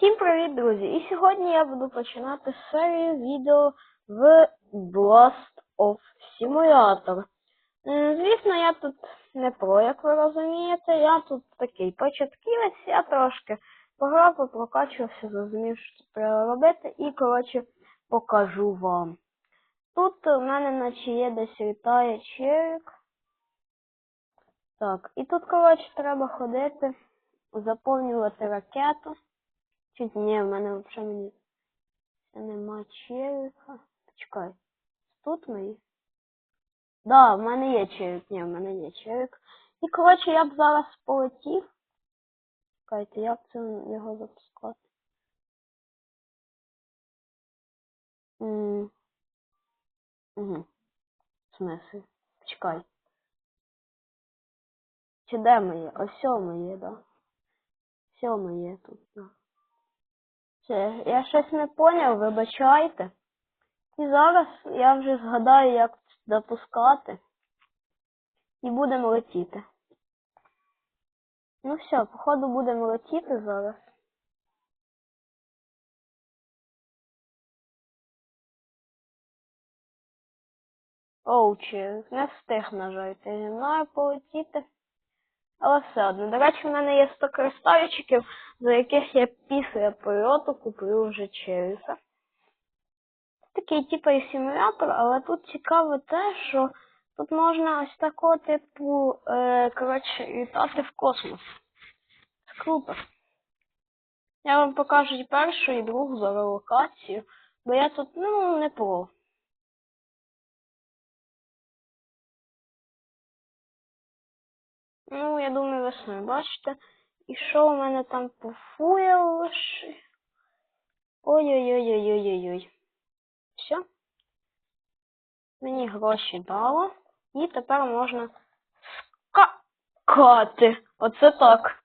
Всім привіт, друзі! І сьогодні я буду починати серію відео в Blast of Simulator. Звісно, я тут не про, як ви розумієте. Я тут такий початківець, я трошки пограв, прокачувався, зрозумів, що треба робити, і, коротше, покажу вам. Тут у мене наче є десь літає червік. Так, і тут, коротше, треба ходити, заповнювати ракету. Чуть ні, в мене взагалі мені нема червіка. Почекай. Тут мої? Да, в мене є червік. Ні, в мене є червік. І коротше я б зараз полетів. Чекайте, як це його запускати? М. Угу. В смысле? Почекай. Чи де моє? Ось моє, да. Все моє тут, да. Це, я щось не поняв, вибачайте. І зараз я вже згадаю, як допускати. І будемо летіти. Ну все, походу будемо летіти зараз. Оучі, не встиг, на жаль, ти зі мною полетіти. Але все одно. До речі, в мене є 100 кристалічиків, за яких я після польоту куплю вже червіса. Такий типу симулятор, але тут цікаво те, що тут можна ось такого типу, е, коротше, літати в космос. Це круто. Я вам покажу і першу, і другу зараз локацію, бо я тут, ну, не про. Ну, я думаю, ви самі бачите. І що у мене там по фуелші? Ой-ой-ой-ой-ой-ой-ой. Все. Мені гроші дало. І тепер можна скакати. Оце так.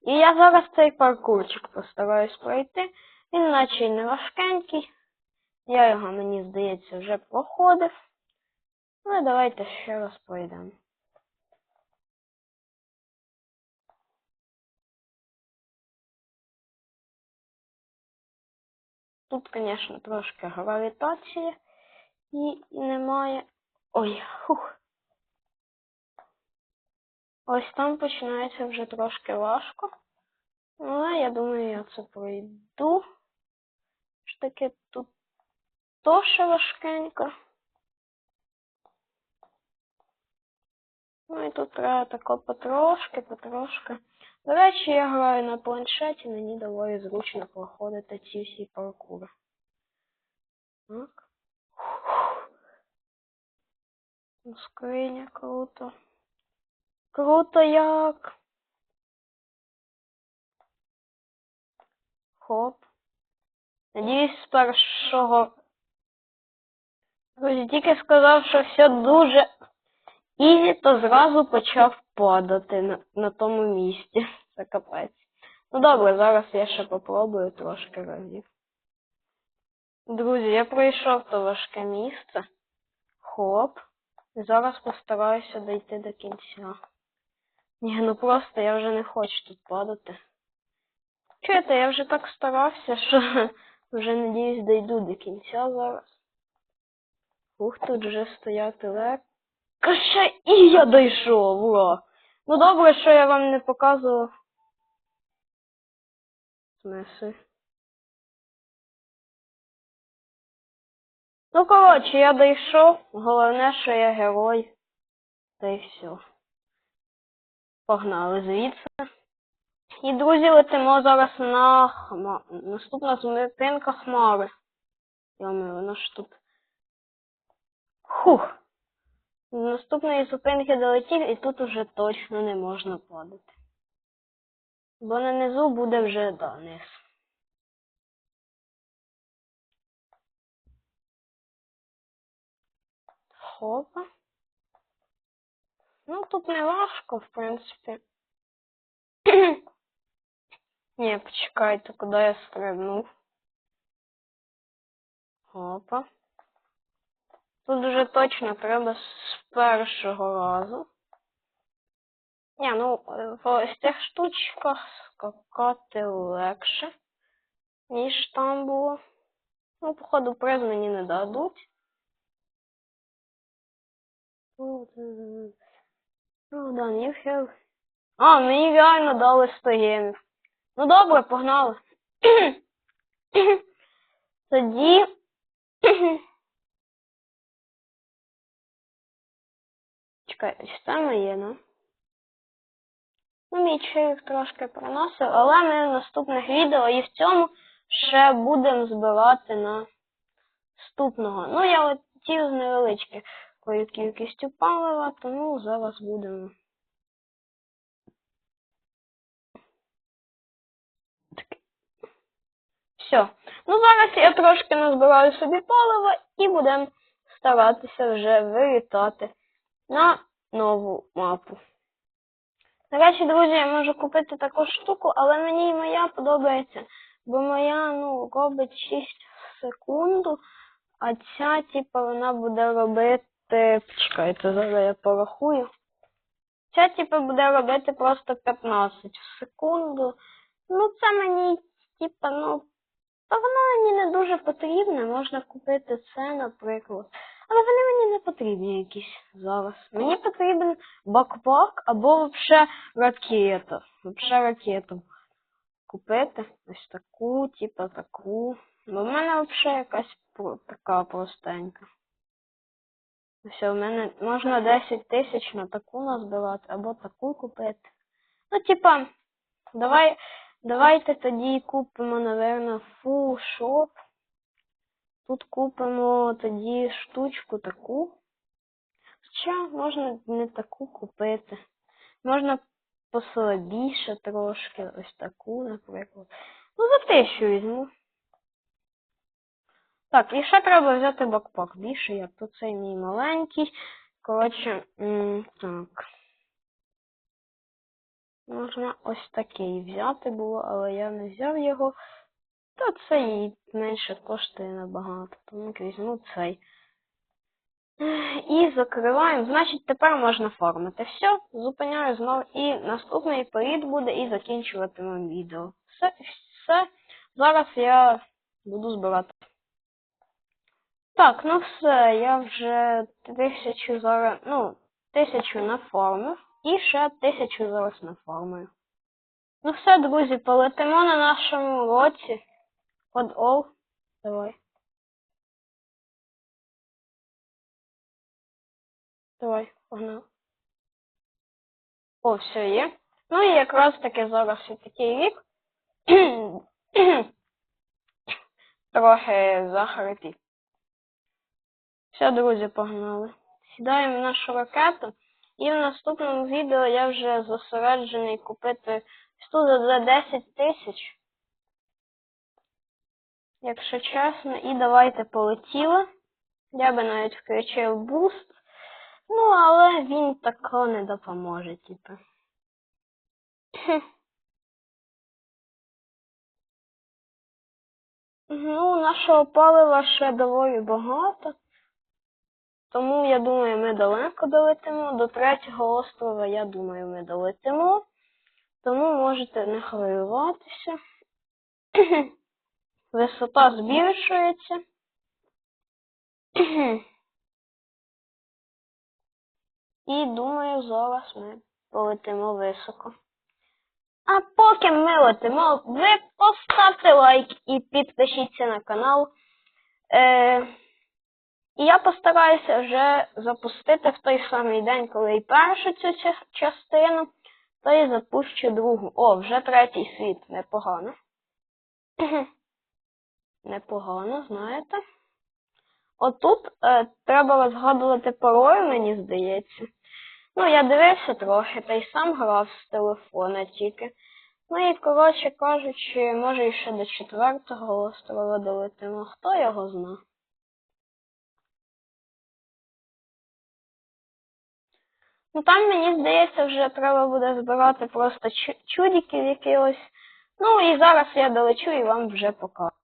І я зараз цей паркурчик постараюсь пройти. Він наче й не важкенький. Я його, мені здається, вже проходив. Але давайте ще раз пройдемо. Тут, звісно, трошки гравітації і немає. Ой, хух. Ось там починається вже трошки важко. Але я думаю, я це пройду. Ж таки тут теж важкенько. Ну і тут треба тако потрошки, потрошки. До речі, я граю на планшеті, мені доволі зручно проходити ці всі паркури. Так. Скриня, круто. Круто як. Хоп. Надіюсь, з першого. Друзі, тільки сказав, що все дуже ізі, то зразу почав падати на, на тому місці. Це капець. Ну добре, зараз я ще попробую трошки разів. Друзі, я пройшов то важке місце. Хоп. І зараз постараюся дійти до кінця. Ні, ну просто я вже не хочу тут падати. Чуєте, я вже так старався, що вже надіюсь дійду до кінця зараз. Ух, тут вже стояти легко. Ще і я дійшов, ура! Ну добре, що я вам не показував. Смисли. Ну, коротше, я дійшов. Головне, що я герой. Та й все. Погнали звідси. І, друзі, летимо зараз на хма... Наступна змітинка хмари. Йоми, воно ж тут. Хух. З наступної зупинки долетів і тут уже точно не можна падати. Бо на низу буде вже да, низ. Хопа. Ну, тут не важко, в принципі. Ні, почекайте, куди я стрибнув. Хопа. Тут вже точно треба з першого разу. Ні, ну в ось цих штучках скакати легше, ніж там було. Ну, походу, приз мені не дадуть. Ну, да, you have... А, мені реально дали 100 гемів. Ну добре, погнали. Тоді. Чекай, ось це моє, ну? Ну, мій чоловік трошки приносив, але ми в наступних відео і в цьому ще будемо збирати на наступного. Ну, я хотів з невеличкою кількістю палива, тому зараз будемо. Все. Ну, зараз я трошки назбираю собі палива і будемо старатися вже вилітати на нову мапу. Речі, друзі, я можу купити таку штуку, але мені моя подобається, бо моя, ну, робить 6 в секунду, а ця, типа, вона буде робити. Чекайте, зараз я порахую. Ця, типа, буде робити просто 15 в секунду. Ну, це мені, типа, ну, воно мені не дуже потрібне. Можна купити це, наприклад. Але вони мені не потрібні якісь зараз. Мені потрібен бакпак або взагалі ракета. Взагалі ракету купити. Ось таку, типу таку. Бо в мене взагалі якась така простенька. Ось у мене можна 10 тисяч на таку назбирати, або таку купити. Ну, типа, давай, давайте тоді купимо, напевно, full shop. Тут купимо тоді штучку таку. Хоча можна не таку купити. Можна послабіше трошки, ось таку, наприклад. Ну, за тисячу візьму. Так, і ще треба взяти бакпак. Більше як тут цей мій маленький. Коротше, так. Можна ось такий взяти було, але я не взяв його. Та цей і менше коштує набагато, тому візьму цей. І закриваємо. Значить, тепер можна формити. Все, зупиняю знову. І наступний період буде і закінчуватимемо відео. Все, все. Зараз я буду збирати. Так, ну все, я вже тисячу зараз, ну, тисячу наформив. І ще тисячу зараз наформую. Ну все, друзі, полетимо на нашому році. Под all. Давай. Давай, погнали. О, все є. Ну і якраз таки зараз і такий рік. Трохи захарипів. Все, друзі, погнали. Сідаємо в нашу ракету. І в наступному відео я вже зосереджений купити тут за 10 тисяч. Якщо чесно, і давайте полетіли. Я би навіть включив буст. Ну, але він тако не допоможе, типу. Ну, нашого палива ще доволі багато. Тому, я думаю, ми далеко долетимо. До третього острова, я думаю, ми долетимо. Тому можете не хвилюватися. Висота збільшується. І думаю, зараз ми полетимо високо. А поки ми летимо, ви поставте лайк і підпишіться на канал. Е, І я постараюся вже запустити в той самий день, коли і першу цю частину, то і запущу другу. О, вже третій світ. Непогано. Непогано, знаєте. Отут е, треба розгадувати пароль, мені здається. Ну, я дивився трохи, та й сам грав з телефона тільки. Ну і, коротше кажучи, може і ще до четвертого острова долетимо. Хто його зна? Ну там, мені здається, вже треба буде збирати просто чу- чудиків якихось. Ну і зараз я долечу і вам вже покажу.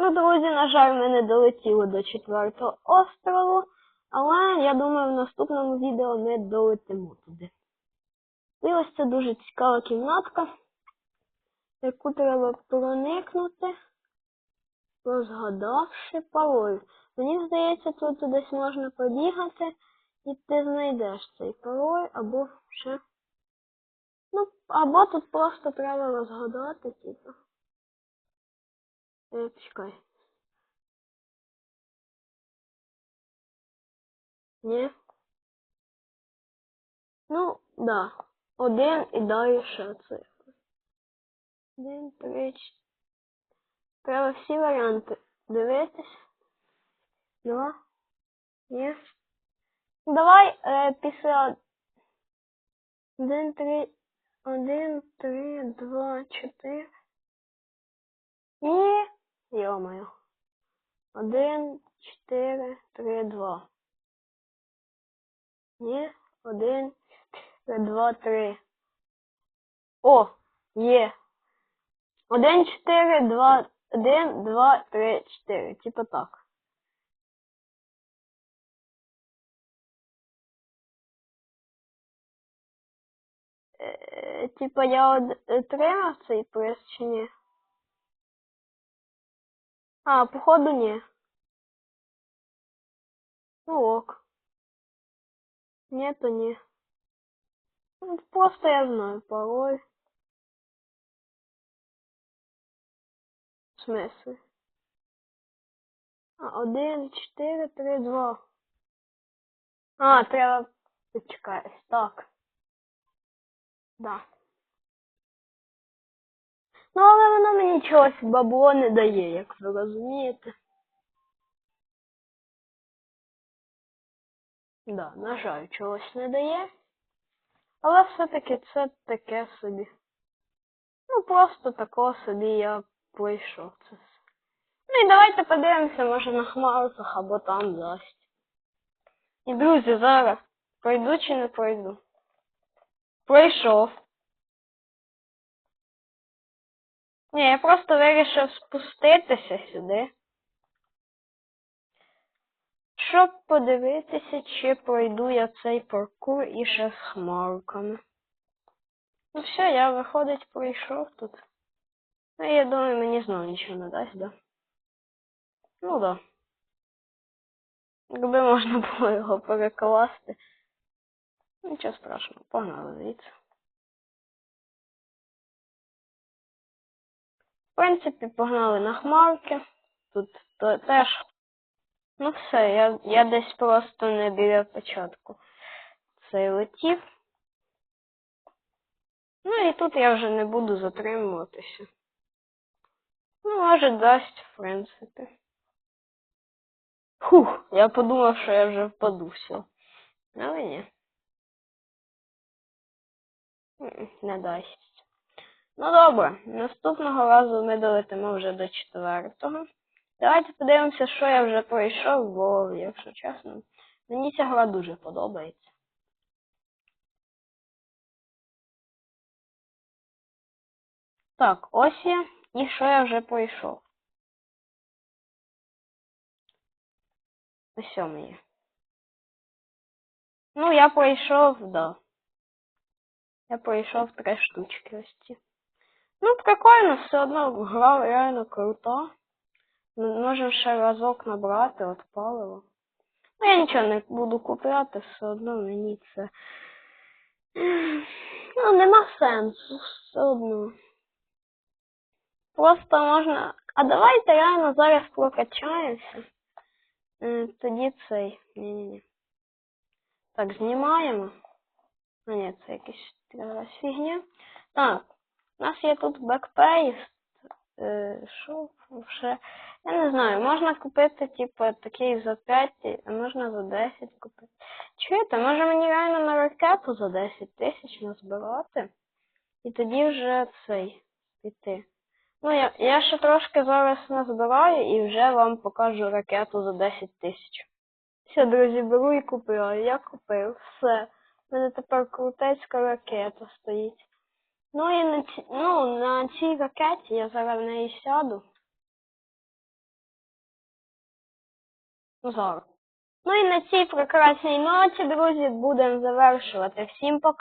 Ну, друзі, на жаль, ми не долетіли до четвертого острову, але я думаю, в наступному відео ми долетимо туди. І ось це дуже цікава кімнатка, яку треба проникнути, розгадавши пароль. Мені здається, тут десь можна побігати, і ти знайдеш цей пароль, або ще. Ну, або тут просто треба розгадати, типу. Е, почекай. Ні? Ну, да. Один і далі ще цифри. Один, три, чотири. Треба всі варіанти дивитись. Два. Ні. Давай е, після один, три, один, три, два, чотири. І... Йо-моє. Один, чотири, три, два. Ні. Один, два, три. О, є. Один, чотири, два, один, два, три, чотири. Типа так. Е, Типа я отримав цей приз чи ні? А, походу ні. Ну ок. Ні, то ні. Ну, Просто я знаю пароль. В смысле? А, один, чотири, три, два. А, треба. Почекай, так. Да. Ну, але воно мені чогось бабло не дає, як ви розумієте. Да, на жаль, чогось не дає. Але все-таки це таке собі. Ну, просто тако собі я пройшов це все. Ну і давайте подивимося, може на хмарках або там дасть. І друзі, зараз пройду чи не пройду. Пройшов. Ні, я просто вирішив спуститися сюди. Щоб подивитися, чи пройду я цей паркур і ще з хмарками. Ну все, я виходить пройшов тут. Ну я думаю, мені знову нічого не дасть, да? Ну да. Якби можна було його перекласти. Нічого страшного, погнали звідси. Принципі, погнали на хмарки. Тут теж. Ну все, я, я десь просто не біля початку цей летів. Ну і тут я вже не буду затримуватися. Ну, може, дасть, в принципі. Фух, я подумав, що я вже впаду все. Але ні. Не дасть. Ну добре, наступного разу ми долетимо вже до четвертого. Давайте подивимося, що я вже пройшов, бо, якщо чесно, мені ця гра дуже подобається. Так, ось я. І що я вже пройшов? Ось мені. Ну, я пройшов, да. Я пройшов три штучки ось ці. Ну, прикольно, все одно гра реально крута. М- Можемо ще разок набрати от паливо. Ну, я нічого не буду купляти, все одно мені це. Ну, нема сенсу, все одно. Просто можна. А давайте реально зараз прокачаємося. Е, Тоді цей. Ні-ні-ні. Так, знімаємо. А ні, це якась фігня. Так, у нас є тут бекпейст. Е, Що ще? Я не знаю, можна купити, типу, такий за 5, а можна за 10 купити. Чуєте, може мені реально на ракету за 10 тисяч назбирати? І тоді вже цей піти. Ну, я, я ще трошки зараз назбираю і вже вам покажу ракету за 10 тисяч. Все, друзі, беру і купляю. Я купив. Все. У мене тепер крутецька ракета стоїть. Ну і на, ці, ну, на цій ракеті я зараз в неї сяду. Ну, зараз. Ну і на цій прекрасній ноті, друзі, будемо завершувати. Всім пока.